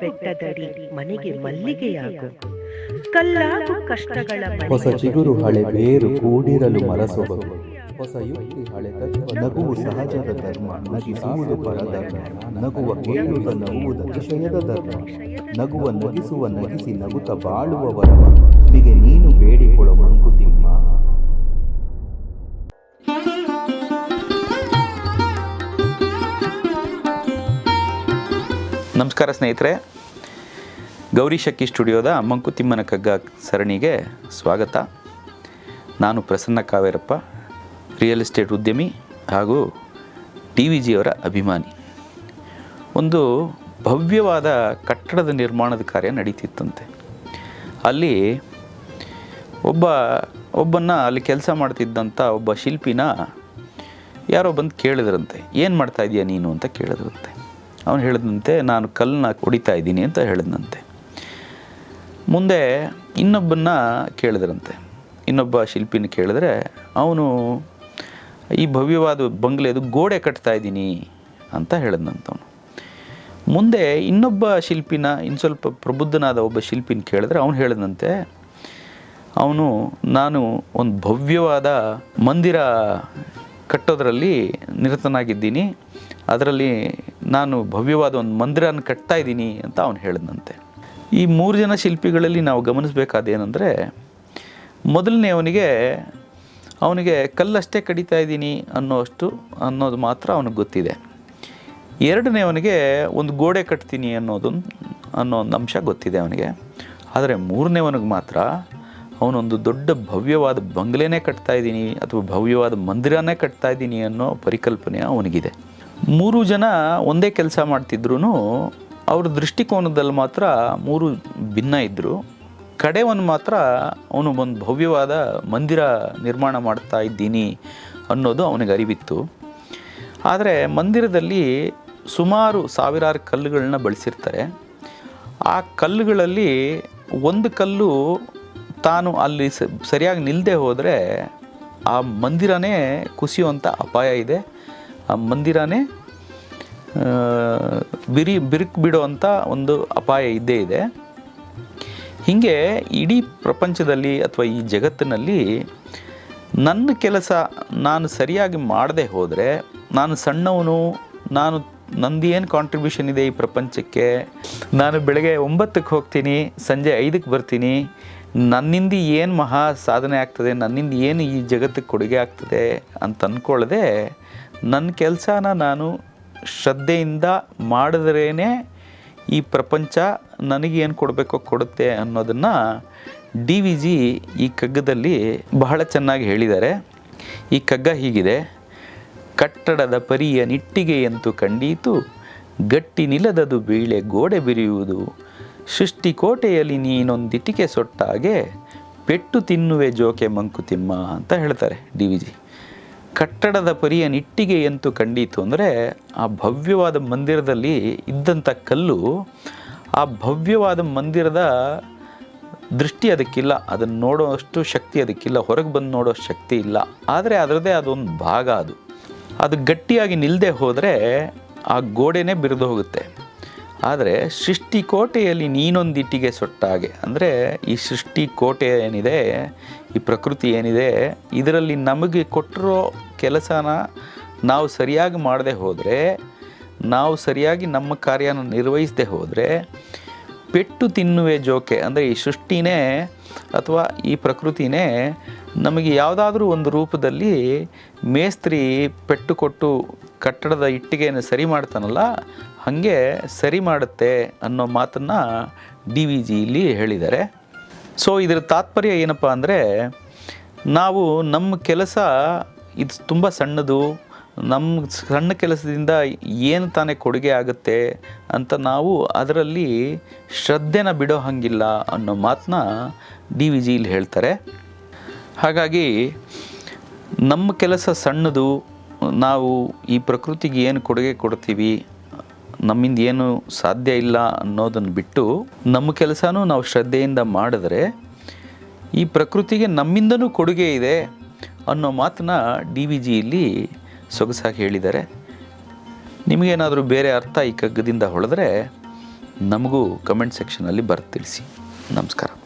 ಬೆಟ್ಟದಡಿ ಮನೆಗೆ ಮಲ್ಲಿಗೆಯಾಗು. ಕಲ್ಲಾಗು ಕಷ್ಟಗಳ ಹೊಸ ಚಿಗುರು ಹಳೆ ಬೇರು ಕೂಡಿರಲು ಮರಸೊಬಗು. ಹೊಸ ಯುಕ್ತಿ ಹಳೆ ತತ್ವ ನಗುವು ಸಹಜದ ಧರ್ಮ ನಗಿಸುವುದು ಪರಧರ್ಮ ನಗುವ ಕೇಳುವ ನಗುವುದು ವಿಷಯದ ಧರ್ಮ ನಗುವ ನಗಿಸುವ ನಗಿಸಿ ನಗುತ್ತ ಬಾಳುವ ವರವ. ನಿಗೆ ನೀನು ಬೇಡಿಕೊಳ್ಳೋ ಮಂಕುತಿಮ್ಮ. ನಮಸ್ಕಾರ ಸ್ನೇಹಿತರೆ. ಗೌರಿ ಶಕ್ಕಿ ಸ್ಟುಡಿಯೋದ ಮಂಕುತಿಮ್ಮನ ಕಗ್ಗ ಸರಣಿಗೆ ಸ್ವಾಗತ. ನಾನು ಪ್ರಸನ್ನ ಕಾವೇರಪ್ಪ, ರಿಯಲ್ ಎಸ್ಟೇಟ್ ಉದ್ಯಮಿ ಹಾಗೂ ಟಿ ವಿ ಜಿಯವರ ಅಭಿಮಾನಿ. ಒಂದು ಭವ್ಯವಾದ ಕಟ್ಟಡದ ನಿರ್ಮಾಣದ ಕಾರ್ಯ ನಡೀತಿತ್ತಂತೆ. ಅಲ್ಲಿ ಒಬ್ಬ, ಒಬ್ಬನ್ನ ಅಲ್ಲಿ ಕೆಲಸ ಮಾಡ್ತಿದ್ದಂಥ ಒಬ್ಬ ಶಿಲ್ಪಿನ ಯಾರೋ ಬಂದು ಕೇಳಿದ್ರಂತೆ, ಏನು ಮಾಡ್ತಾ ಇದೀಯ ನೀನು? ಅಂತ ಕೇಳಿದ್ರಂತೆ. ಅವನು ಹೇಳಿದಂತೆ, ನಾನು ಕಲ್ಲನ್ನ ಹೊಡಿತಾ ಇದ್ದೀನಿ ಅಂತ ಹೇಳಿದಂತೆ ಮುಂದೆ ಇನ್ನೊಬ್ಬನ್ನ ಕೇಳಿದ್ರಂತೆ. ಇನ್ನೊಬ್ಬ ಶಿಲ್ಪಿನ ಕೇಳಿದ್ರೆ, ಅವನು ಈ ಭವ್ಯವಾದ ಬಂಗ್ಲೆದು ಗೋಡೆ ಕಟ್ತಾ ಇದ್ದೀನಿ ಅಂತ ಹೇಳಿದಂಥವನು ಮುಂದೆ ಇನ್ನೊಬ್ಬ ಶಿಲ್ಪಿನ, ಇನ್ನು ಸ್ವಲ್ಪ ಪ್ರಬುದ್ಧನಾದ ಒಬ್ಬ ಶಿಲ್ಪಿನ ಕೇಳಿದ್ರೆ ಅವನು ಹೇಳಿದಂತೆ ಅವನು, ನಾನು ಒಂದು ಭವ್ಯವಾದ ಮಂದಿರ ಕಟ್ಟೋದ್ರಲ್ಲಿ ನಿರತನಾಗಿದ್ದೀನಿ. ಅದರಲ್ಲಿ ನಾನು ಭವ್ಯವಾದ ಒಂದು ಮಂದಿರನ ಕಟ್ತಾ ಇದ್ದೀನಿ ಅಂತ ಅವನು ಹೇಳಿದಂತೆ ಈ ಮೂರು ಜನ ಶಿಲ್ಪಿಗಳಲ್ಲಿ ನಾವು ಗಮನಿಸಬೇಕಾದೇನೆಂದರೆ ಮೊದಲನೇ ಅವನಿಗೆ ಅವನಿಗೆ ಕಲ್ಲಷ್ಟೇ ಕಡಿತಾ ಇದ್ದೀನಿ ಅನ್ನೋಷ್ಟು, ಅನ್ನೋದು ಮಾತ್ರ ಅವನಿಗೆ ಗೊತ್ತಿದೆ. ಎರಡನೇ ಅವನಿಗೆ ಒಂದು ಗೋಡೆ ಕಟ್ತೀನಿ ಅನ್ನೋದೊಂದು, ಅನ್ನೋ ಒಂದು ಅಂಶ ಗೊತ್ತಿದೆ ಅವನಿಗೆ. ಆದರೆ ಮೂರನೇವನಿಗೆ ಮಾತ್ರ ಅವನೊಂದು ದೊಡ್ಡ ಭವ್ಯವಾದ ಬಂಗ್ಲೆನೇ ಕಟ್ತಾ ಇದ್ದೀನಿ ಅಥವಾ ಭವ್ಯವಾದ ಮಂದಿರನೇ ಕಟ್ತಾ ಇದ್ದೀನಿ ಅನ್ನೋ ಪರಿಕಲ್ಪನೆ ಅವನಿಗಿದೆ. ಮೂರು ಜನ ಒಂದೇ ಕೆಲಸ ಮಾಡ್ತಿದ್ರು ಅವ್ರ ದೃಷ್ಟಿಕೋನದಲ್ಲಿ ಮಾತ್ರ ಮೂರು ಭಿನ್ನ ಇದ್ದರು ಕಡೆವನ್ನು ಮಾತ್ರ ಅವನು ಒಂದು ಭವ್ಯವಾದ ಮಂದಿರ ನಿರ್ಮಾಣ ಮಾಡ್ತಾ ಇದ್ದೀನಿ ಅನ್ನೋದು ಅವನಿಗೆ ಅರಿವಿತ್ತು. ಆದರೆ ಮಂದಿರದಲ್ಲಿ ಸುಮಾರು ಸಾವಿರಾರು ಕಲ್ಲುಗಳನ್ನ ಬಳಸಿರ್ತಾರೆ. ಆ ಕಲ್ಲುಗಳಲ್ಲಿ ಒಂದು ಕಲ್ಲು ತಾನು ಅಲ್ಲಿ ಸರಿಯಾಗಿ ನಿಲ್ಲದೆ ಹೋದರೆ ಆ ಮಂದಿರನೇ ಕುಸಿಯುವಂಥ ಅಪಾಯ ಇದೆ. ಆ ಮಂದಿರನೇ ಬಿರಿ ಬಿರುಕು ಬಿಡುವಂಥ ಒಂದು ಅಪಾಯ ಇದ್ದೇ ಇದೆ. ಹೀಗೆ ಇಡೀ ಪ್ರಪಂಚದಲ್ಲಿ ಅಥವಾ ಈ ಜಗತ್ತಿನಲ್ಲಿ ನನ್ನ ಕೆಲಸ ನಾನು ಸರಿಯಾಗಿ ಮಾಡದೆ ಹೋದರೆ ನಾನು ಸಣ್ಣವನು, ನಾನು ನಂದು ಏನು ಕಾಂಟ್ರಿಬ್ಯೂಷನ್ ಇದೆ ಈ ಪ್ರಪಂಚಕ್ಕೆ? ನಾನು ಬೆಳಗ್ಗೆ ಒಂಬತ್ತಕ್ಕೆ ಹೋಗ್ತೀನಿ, ಸಂಜೆ ಐದಕ್ಕೆ ಬರ್ತೀನಿ. ನನ್ನಿಂದ ಏನು ಮಹಾ ಸಾಧನೆ ಆಗ್ತದೆ, ನನ್ನಿಂದ ಏನು ಈ ಜಗತ್ತಿಗೆ ಕೊಡುಗೆ ಆಗ್ತದೆ ಅಂತ ಅಂದ್ಕೊಳ್ಳದೆ ನನ್ನ ಕೆಲಸನ ನಾನು ಶ್ರದ್ಧೆಯಿಂದ ಮಾಡಿದ್ರೇ ಈ ಪ್ರಪಂಚ ನನಗೆ ಏನು ಕೊಡಬೇಕೋ ಕೊಡುತ್ತೆ ಅನ್ನೋದನ್ನು ಡಿ ವಿ ಜಿ ಈ ಕಗ್ಗದಲ್ಲಿ ಬಹಳ ಚೆನ್ನಾಗಿ ಹೇಳಿದ್ದಾರೆ. ಈ ಕಗ್ಗ ಹೀಗಿದೆ. ಕಟ್ಟಡದ ಪರಿಯ ನಿಟ್ಟಿಗೆಯಂತೂ ಕಂಡೀತು, ಗಟ್ಟಿ ನಿಲದದು ಬೀಳೆ ಗೋಡೆ ಬಿರಿಯುವುದು, ಸೃಷ್ಟಿಕೋಟೆಯಲ್ಲಿ ನೀನೊಂದಿಟಿಕೆ ಸೊಟ್ಟಾಗೆ, ಪೆಟ್ಟು ತಿನ್ನುವೆ ಜೋಕೆ ಮಂಕುತಿಮ್ಮ ಅಂತ ಹೇಳ್ತಾರೆ ಡಿ ವಿ ಜಿ. ಕಟ್ಟಡದ ಪರಿಯ ನಿಟ್ಟಿಗೆಯಂತೂ ಕಂಡೀತು ಅಂದರೆ ಆ ಭವ್ಯವಾದ ಮಂದಿರದಲ್ಲಿ ಇದ್ದಂಥ ಕಲ್ಲು, ಆ ಭವ್ಯವಾದ ಮಂದಿರದ ದೃಷ್ಟಿ ಅದಕ್ಕಿಲ್ಲ. ಅದನ್ನು ನೋಡೋಷ್ಟು ಶಕ್ತಿ ಅದಕ್ಕಿಲ್ಲ. ಹೊರಗೆ ಬಂದು ನೋಡೋ ಶಕ್ತಿ ಇಲ್ಲ. ಆದರೆ ಅದರದೇ ಅದೊಂದು ಭಾಗ ಅದು. ಅದು ಗಟ್ಟಿಯಾಗಿ ನಿಲ್ಲದೆ ಹೋದರೆ ಆ ಗೋಡೆನೇ ಬಿರಿದು ಹೋಗುತ್ತೆ. ಆದರೆ ಸೃಷ್ಟಿಕೋಟೆಯಲ್ಲಿ ನೀನೊಂದಿಟ್ಟಿಗೆ ಸೊಟ್ಟಾಗೆ. ಅಂದರೆ ಈ ಸೃಷ್ಟಿ ಕೋಟೆ ಏನಿದೆ ಈ ಪ್ರಕೃತಿ ಏನಿದೆ, ಇದರಲ್ಲಿ ನಮಗೆ ಕೊಟ್ಟಿರೋ ಕೆಲಸನ ನಾವು ಸರಿಯಾಗಿ ಮಾಡದೆ ಹೋದರೆ, ನಾವು ಸರಿಯಾಗಿ ನಮ್ಮ ಕಾರ್ಯನ ನಿರ್ವಹಿಸದೆ ಹೋದರೆ, ಪೆಟ್ಟು ತಿನ್ನುವೆ ಜೋಕೆ ಅಂದರೆ ಈ ಸೃಷ್ಟಿನೇ ಅಥವಾ ಈ ಪ್ರಕೃತಿನೇ ನಮಗೆ ಯಾವುದಾದ್ರೂ ಒಂದು ರೂಪದಲ್ಲಿ ಮೇಸ್ತ್ರಿ ಪೆಟ್ಟು ಕೊಟ್ಟು ಕಟ್ಟಡದ ಇಟ್ಟಿಗೆಯನ್ನು ಸರಿ ಮಾಡ್ತಾನಲ್ಲ, ಹಾಗೆ ಸರಿ ಮಾಡುತ್ತೆ ಅನ್ನೋ ಮಾತನ್ನು ಡಿ ವಿ ಜಿ ಇಲ್ಲಿ ಹೇಳಿದ್ದಾರೆ. ಸೊ ಇದರ ತಾತ್ಪರ್ಯ ಏನಪ್ಪ ಅಂದರೆ, ನಾವು ನಮ್ಮ ಕೆಲಸ ಇದು ತುಂಬ ಸಣ್ಣದು ನಮ್ಮ ಸಣ್ಣ ಕೆಲಸದಿಂದ ಏನು ತಾನೇ ಕೊಡುಗೆ ಆಗುತ್ತೆ ಅಂತ ನಾವು ಅದರಲ್ಲಿ ಶ್ರದ್ಧೆನ ಬಿಡೋ ಹಂಗಿಲ್ಲ ಅನ್ನೋ ಮಾತನ್ನ ಡಿ ವಿ ಜಿ ಇಲ್ಲಿ ಹೇಳ್ತಾರೆ. ಹಾಗಾಗಿ, ನಮ್ಮ ಕೆಲಸ ಸಣ್ಣದು, ನಾವು ಈ ಪ್ರಕೃತಿಗೆ ಏನು ಕೊಡುಗೆ ಕೊಡ್ತೀವಿ ನಮ್ಮಿಂದ ಏನು ಸಾಧ್ಯ ಇಲ್ಲ ಅನ್ನೋದನ್ನು ಬಿಟ್ಟು ನಮ್ಮ ಕೆಲಸನೂ ನಾವು ಶ್ರದ್ಧೆಯಿಂದ ಮಾಡಿದ್ರೆ ಈ ಪ್ರಕೃತಿಗೆ ನಮ್ಮಿಂದನೂ ಕೊಡುಗೆ ಇದೆ ಅನ್ನೋ ಮಾತನ್ನ ಡಿ ವಿ ಜಿಯಲ್ಲಿ ಸೊಗಸಾಗಿ ಹೇಳಿದ್ದಾರೆ. ನಿಮಗೇನಾದರೂ ಬೇರೆ ಅರ್ಥ ಈ ಕಗ್ಗದಿಂದ ಹೊಳೆದ್ರೆ ನಮಗೂ ಕಮೆಂಟ್ ಸೆಕ್ಷನಲ್ಲಿ ಬರೆದು ತಿಳಿಸಿ. ನಮಸ್ಕಾರ.